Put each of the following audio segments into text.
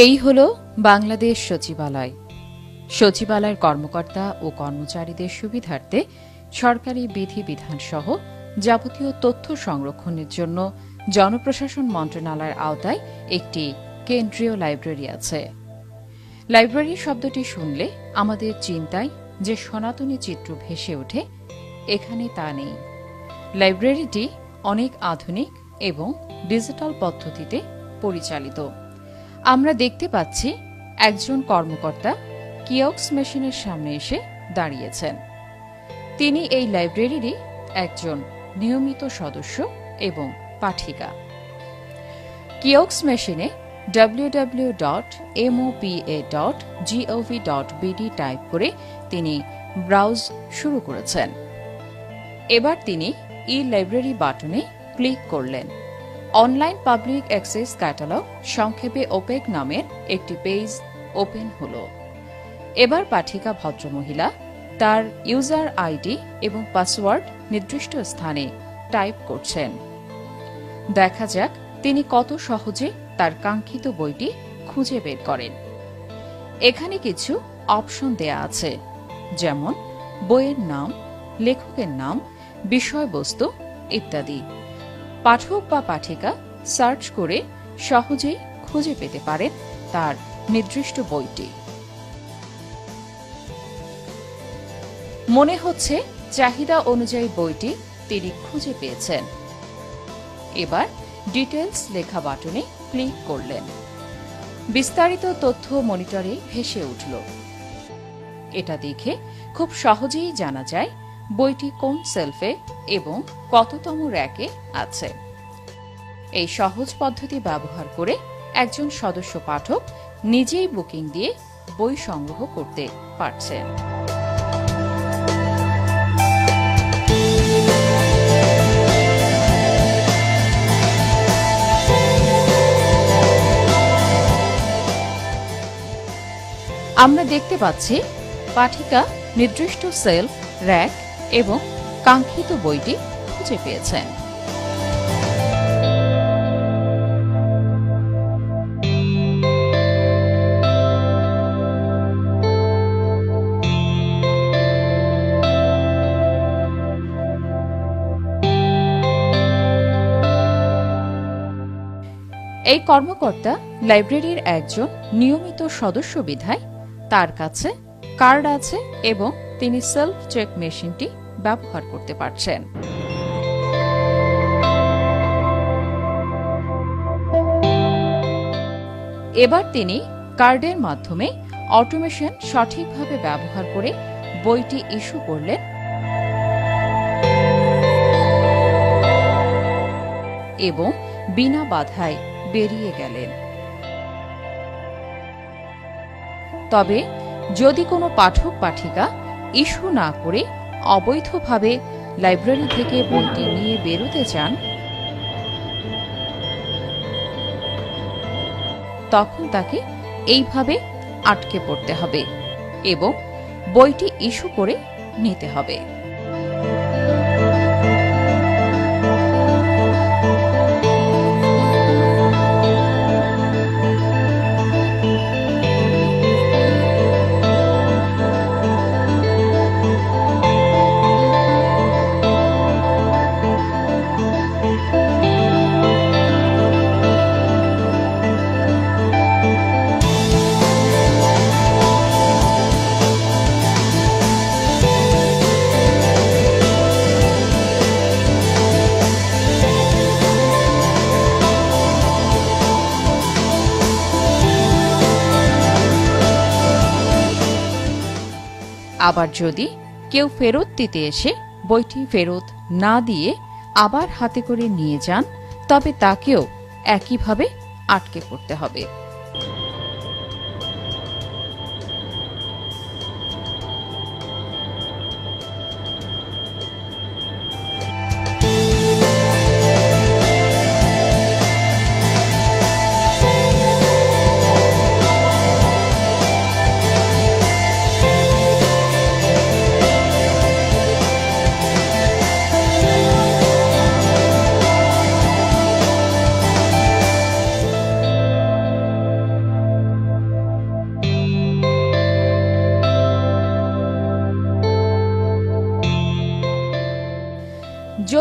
এই হল বাংলাদেশ সচিবালয়। সচিবালয়ের কর্মকর্তা ও কর্মচারীদের সুবিধার্থে সরকারি বিধিবিধান সহ যাবতীয় তথ্য সংরক্ষণের জন্য জনপ্রশাসন মন্ত্রণালয়ের আওতায় একটি কেন্দ্রীয় লাইব্রেরি আছে। লাইব্রেরি শব্দটি শুনলে আমাদের চিন্তায় যে সনাতনী চিত্র ভেসে ওঠে, এখানে তা নেই। লাইব্রেরিটি অনেক আধুনিক এবং ডিজিটাল পদ্ধতিতে পরিচালিত। আমরা দেখতে পাচ্ছি একজন কর্মকর্তা কিয়ক্স মেশিনের সামনে এসে দাঁড়িয়েছেন। তিনি এই লাইব্রেরিরই একজন নিয়মিত সদস্য এবং পাঠিকা। কিয়ক্স মেশিনে www.mopa.gov.bd টাইপ করে তিনি ব্রাউজ শুরু করেছেন। এবার তিনি ই লাইব্রেরি বাটনে ক্লিক করলেন। অনলাইন পাবলিক অ্যাক্সেস ক্যাটালগ সংক্ষেপে ওপেক নামের একটি পেজ ওপেন হল। এবার পাঠিকা ভদ্রমহিলা, তার ইউজার আইডি এবং পাসওয়ার্ড নির্দিষ্ট স্থানে টাইপ করছেন। দেখা যাক তিনি কত সহজে তার কাঙ্ক্ষিত বইটি খুঁজে বের করেন। এখানে কিছু অপশন দেয়া আছে, যেমন বইয়ের নাম, লেখকের নাম, বিষয়বস্তু ইত্যাদি। পাঠক বা পাঠিকা সার্চ করে সহজেই খুঁজে পেতে পারেন তার নির্দিষ্ট বইটি। মনে হচ্ছে চাহিদা অনুযায়ী বইটি তিনি খুঁজে পেয়েছেন। এবার ডিটেলস লেখা বাটনে ক্লিক করলেন। বিস্তারিত তথ্য মনিটরে ভেসে উঠল। এটা দেখে খুব সহজেই জানা যায় বইটি কোন সেলফে এবং কততম র্যাকে আছে? এই সহজ পদ্ধতি ব্যবহার করে একজন সদস্য পাঠক নিজেই বুকিং দিয়ে বই সংগ্রহ করতে পারছেন আমরা দেখতে পাচ্ছি পাঠিকা নির্দিষ্ট সেলফ, র্যাক এবং কাঙ্ক্ষিত বইটি খুঁজে পেয়েছেন। এই কর্মকর্তা লাইব্রেরির একজন নিয়মিত সদস্য বিধায় তার কাছে কার্ড আছে এবং তিনি সেলফ চেক মেশিনটি ব্যবহার করতে পারছেন। এবার তিনি কার্ডের মাধ্যমে অটোমেশন সঠিকভাবে ব্যবহার করে বইটি ইস্যু করলেন। এবং বিনা বাধায় বেরিয়ে গেলেন। তবে যদি কোনো পাঠক পাঠিকা ইস্যু না করে অবৈধভাবে লাইব্রেরি থেকে বইটি নিয়ে বেরোতে চান। তখন তাকে এইভাবে আটকে পড়তে হবে এবং বইটি ইস্যু করে নিতে হবে। আবার যদি কেউ ফেরত দিতে এসে বইটি ফেরত না দিয়ে আবার হাতে করে নিয়ে যান, তবে তাকেও একইভাবে আটকে পড়তে হবে।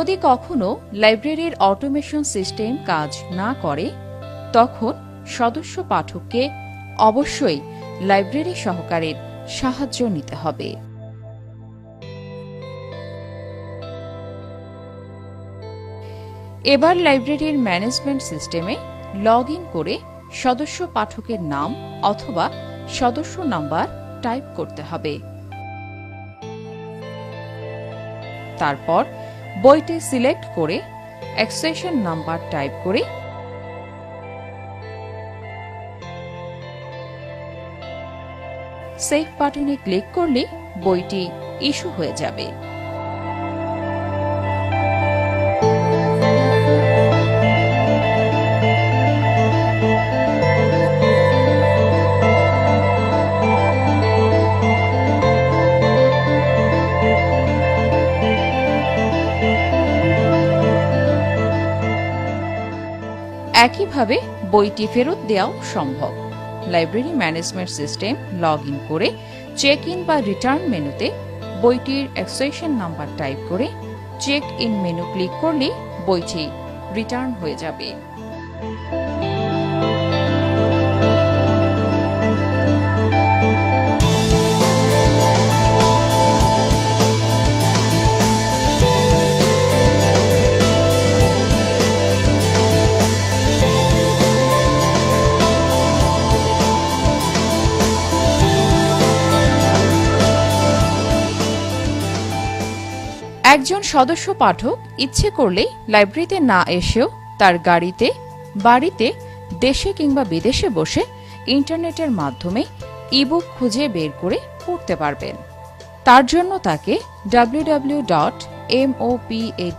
যদি কখনো লাইব্রেরির অটোমেশন সিস্টেম কাজ না করে, তখন সদস্য পাঠককে অবশ্যই লাইব্রেরি সহকারীর সাহায্য নিতে হবে। এবার লাইব্রেরির ম্যানেজমেন্ট সিস্টেমে লগ করে সদস্য পাঠকের নাম অথবা সদস্য নাম্বার টাইপ করতে হবে। তারপর বইটি সিলেক্ট করে এক্সটেনশন নাম্বার টাইপ করে সেভ বাটনে ক্লিক করলে বইটি ইস্যু হয়ে যাবে। একইভাবে বইটি ফেরত দেওয়াও সম্ভব। Library management system log in করে চেক ইন বা রিটার্ন মেনুতে বইটির এক্সেশন নাম্বার টাইপ করে চেক ইন মেনু ক্লিক করলে বইটি রিটার্ন হয়ে যাবে। একজন সদস্য পাঠক ইচ্ছে করলেই লাইব্রেরিতে না এসেও তার গাড়িতে, বাড়িতে, দেশে কিংবা বিদেশে বসে ইন্টারনেটের মাধ্যমে ইবুক খুঁজে বের করে পড়তে পারবেন। তার জন্য তাকে W dot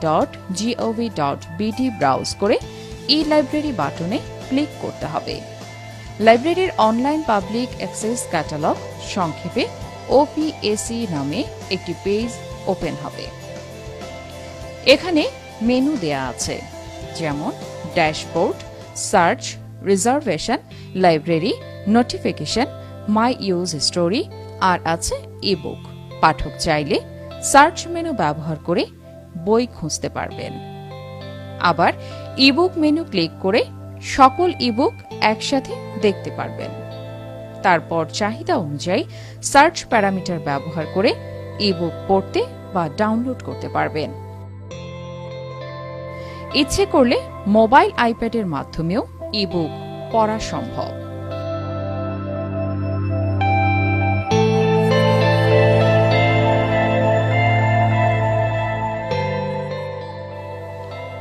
dot dot browse করে ই লাইব্রেরি বাটনে ক্লিক করতে হবে। লাইব্রেরির অনলাইন পাবলিক অ্যাক্সেস ক্যাটালগ সংক্ষেপে ওপিএসি নামে একটি পেজ ওপেন হবে। এখানে মেনু দেয়া আছে, যেমন dashboard search reservation library notification my use story আর আছে ইবুক পাঠক চাইলে সার্চ মেনু ব্যবহার করে বই খুঁজতে পারবেন। আবার ইবুক মেনু ক্লিক করে সকল ইবুক একসাথে দেখতে পারবেন। তারপর চাহিদা অনুযায়ী সার্চ প্যারামিটার ব্যবহার করে ইবুক পড়তে বা ডাউনলোড করতে পারবেন। ইচ্ছে করলে মোবাইল আইপ্যাডের মাধ্যমেও ইবুক পড়া সম্ভব।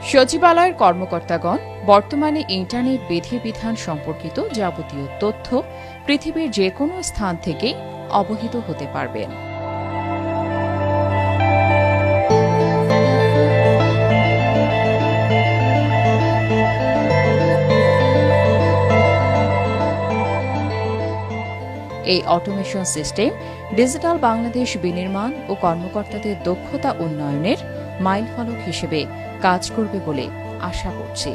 সচিবালয়ের কর্মকর্তাগণ বর্তমানে ইন্টারনেট বিধিবিধান সম্পর্কিত যাবতীয় তথ্য পৃথিবীর যে কোনো স্থান থেকে অবহিত হতে পারবেন। এই অটোমেশন সিস্টেম ডিজিটাল বাংলাদেশ বিনির্মাণ ও কর্মকর্তাদের দক্ষতা উন্নয়নের মাইলফলক হিসেবে কাজ করবে বলে আশা করছি।